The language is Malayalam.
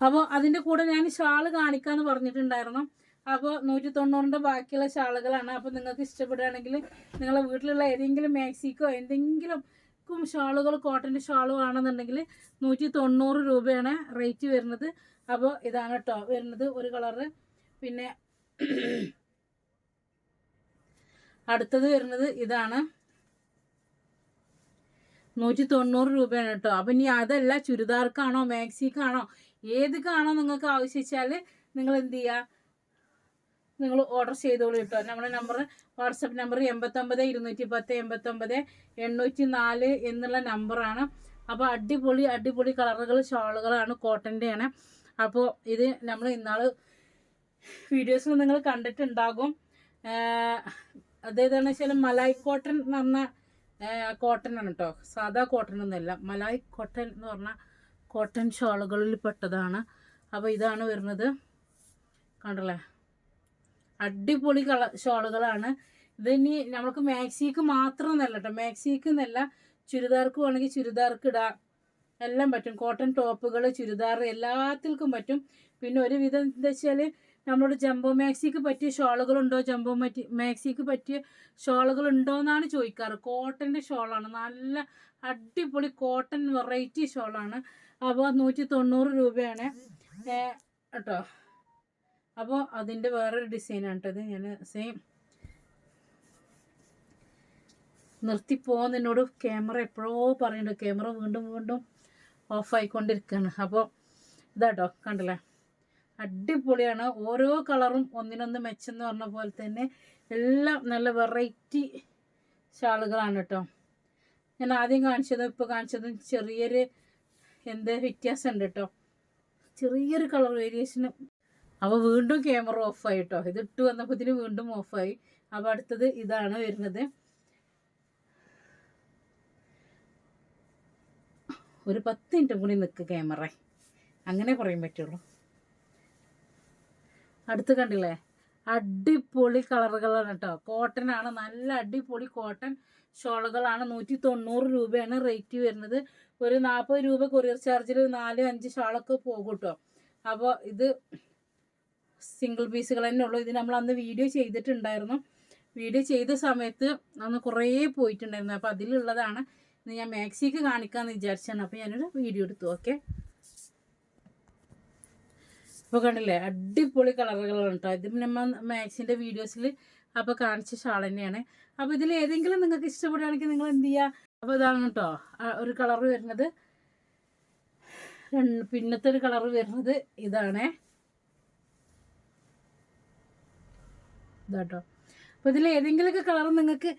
അപ്പോൾ അതിന്റെ കൂടെ ഞാൻ ഷാൾ കാണിക്കാമെന്ന് പറഞ്ഞിട്ടുണ്ടായിരുന്നു. അപ്പോൾ നൂറ്റി തൊണ്ണൂറിന്റെ ബാക്കിയുള്ള ഷാളുകളാണ്. അപ്പോൾ നിങ്ങൾക്ക് ഇഷ്ടപ്പെടുകയാണെങ്കിൽ നിങ്ങളെ വീട്ടിലുള്ള ഏതെങ്കിലും മാക്സിക്കോ എന്തെങ്കിലും ഷാളുകൾ കോട്ടന്റെ ഷാളും ആണെന്നുണ്ടെങ്കിൽ നൂറ്റി തൊണ്ണൂറ് രൂപയാണ് റേറ്റ് വരുന്നത്. അപ്പോൾ ഇതാണ് കേട്ടോ വരുന്നത് ഒരു കളറ് പിന്നെ അടുത്തത് വരുന്നത് ഇതാണ്. നൂറ്റി തൊണ്ണൂറ് രൂപയാണ് കേട്ടോ. അപ്പം ഇനി അതല്ല ചുരിദാർക്കാണോ മാക്സിക്കാണോ ഏതൊക്കെയാണോ നിങ്ങൾക്ക് ആവശ്യിച്ചാൽ നിങ്ങൾ എന്ത് ചെയ്യുക നിങ്ങൾ ഓർഡർ ചെയ്തോളൂ കേട്ടോ. നമ്മുടെ നമ്പർ വാട്സപ്പ് നമ്പർ എൺപത്തൊമ്പത് ഇരുന്നൂറ്റി പത്ത് എൺപത്തൊമ്പത് എണ്ണൂറ്റി നാല് എന്നുള്ള നമ്പറാണ് അപ്പോൾ അടിപൊളി അടിപൊളി കളറുകൾ ഷോളുകളാണ് കോട്ടന്റെയാണ് അപ്പോൾ ഇത് നമ്മൾ ഇന്നാൾ വീഡിയോസിൽ നിങ്ങൾ കണ്ടിട്ടുണ്ടാകും. അതേതാണെന്ന് വെച്ചാൽ മലായ് കോട്ടൺ എന്ന് പറഞ്ഞ കോട്ടൺ ആണ് കേട്ടോ സാധാ കോട്ടൺ ഒന്നുമല്ല മലായ് കോട്ടൺ എന്ന് പറഞ്ഞാൽ കോട്ടൺ ഷോളുകളിൽ പെട്ടതാണ്. അപ്പോൾ ഇതാണ് വരുന്നത്. കണ്ടല്ലേ? അടിപൊളി കള ഷോളുകളാണ്. ഇതിനി നമ്മൾക്ക് മാക്സിക്ക് മാത്രം എന്നല്ല കേട്ടോ മാക്സിക്ക് എന്നല്ല ചുരിദാർക്ക് വേണമെങ്കിൽ ചുരിദാർക്ക് ഇടാം. എല്ലാം പറ്റും. കോട്ടൺ ടോപ്പുകൾ ചുരിദാർ എല്ലാത്തിൽക്കും പറ്റും. പിന്നെ ഒരു വിധം എന്താ വെച്ചാൽ നമ്മളോട് ജംബോ മാക്സിക്ക് പറ്റിയ ഷോളുകളുണ്ടോ? ജംബോ മറ്റി മാക്സിക്ക് പറ്റിയ ഷോളുകൾ ഉണ്ടോ എന്നാണ് ചോദിക്കാറ്. കോട്ടന്റെ ഷോളാണ്. നല്ല അടിപൊളി കോട്ടൺ വെറൈറ്റി ഷോളാണ്. അപ്പോൾ നൂറ്റി തൊണ്ണൂറ് രൂപയാണ് കേട്ടോ. അപ്പോൾ അതിന്റെ വേറൊരു ഡിസൈനാണ് കേട്ടോ ഇത്. ഞാൻ സെയിം നിർത്തിപ്പോന്ന് എന്നോട് ക്യാമറ എപ്പോഴോ പറയുന്നുണ്ട്. ക്യാമറ വീണ്ടും വീണ്ടും ഓഫായിക്കൊണ്ടിരിക്കുകയാണ് അപ്പോൾ ഇതാട്ടോ കണ്ടില്ലേ? അടിപൊളിയാണ്. ഓരോ കളറും ഒന്നിനൊന്ന് മെച്ചെന്ന് പറഞ്ഞ പോലെ തന്നെ എല്ലാം നല്ല വെറൈറ്റി ഷാളുകളാണ് കേട്ടോ. ഞാൻ ആദ്യം കാണിച്ചതും ഇപ്പോൾ കാണിച്ചതും ചെറിയൊരു എന്ത് വ്യത്യാസമുണ്ട് കേട്ടോ. ചെറിയൊരു കളർ വേരിയേഷന്. അപ്പോൾ വീണ്ടും ക്യാമറ ഓഫായി കേട്ടോ. ഇത് ഇട്ട് വന്നപ്പോഴത്തേന് വീണ്ടും ഓഫായി. അപ്പോൾ അടുത്തത് ഇതാണ് വരുന്നത്. ഒരു പത്ത് മിനിറ്റും കൂടി നിൽക്ക് ക്യാമറ. അങ്ങനെ പറയാൻ പറ്റുള്ളൂ. അടുത്ത് കണ്ടില്ലേ? അടിപൊളി കളറുകളാണ് കേട്ടോ കോട്ടൺ ആണ് നല്ല അടിപൊളി കോട്ടൺ ഷോളുകളാണ്. നൂറ്റി തൊണ്ണൂറ് രൂപയാണ് റേറ്റ് വരുന്നത്. ഒരു നാൽപ്പത് രൂപ കൊറിയർ ചാർജിൽ നാല് അഞ്ച് ഷാളൊക്കെ പോകും കേട്ടോ അപ്പോൾ ഇത് സിംഗിൾ പീസുകൾ തന്നെ ഉള്ളൂ. ഇത് നമ്മൾ അന്ന് വീഡിയോ ചെയ്തിട്ടുണ്ടായിരുന്നു. വീഡിയോ ചെയ്ത സമയത്ത് അന്ന് കുറേ പോയിട്ടുണ്ടായിരുന്നു. അപ്പോൾ അതിലുള്ളതാണ്. ഞാൻ മാക്സിക്ക് കാണിക്കാമെന്ന് വിചാരിച്ചാണ് അപ്പോൾ ഞാനൊരു വീഡിയോ എടുത്തു. ഓക്കെ അപ്പോൾ കണ്ടില്ലേ? അടിപൊളി കളറുകളാണ് കേട്ടോ. ഇത് നമ്മൾ മാക്സിന്റെ വീഡിയോസിൽ അപ്പോൾ കാണിച്ച ഷാൾ തന്നെയാണ്. അപ്പോൾ ഇതിൽ ഏതെങ്കിലും നിങ്ങൾക്ക് ഇഷ്ടപ്പെടുകയാണെങ്കിൽ നിങ്ങൾ എന്ത് ചെയ്യുക അപ്പോൾ ഇതാണ് കേട്ടോ. ഒരു കളർ വരുന്നത്. പിന്നത്തെ ഒരു കളർ വരുന്നത് ഇതാണേ. ഇതാട്ടോ. അപ്പോൾ ഇതിൽ ഏതെങ്കിലുമൊക്കെ കളർ നിങ്ങൾക്ക്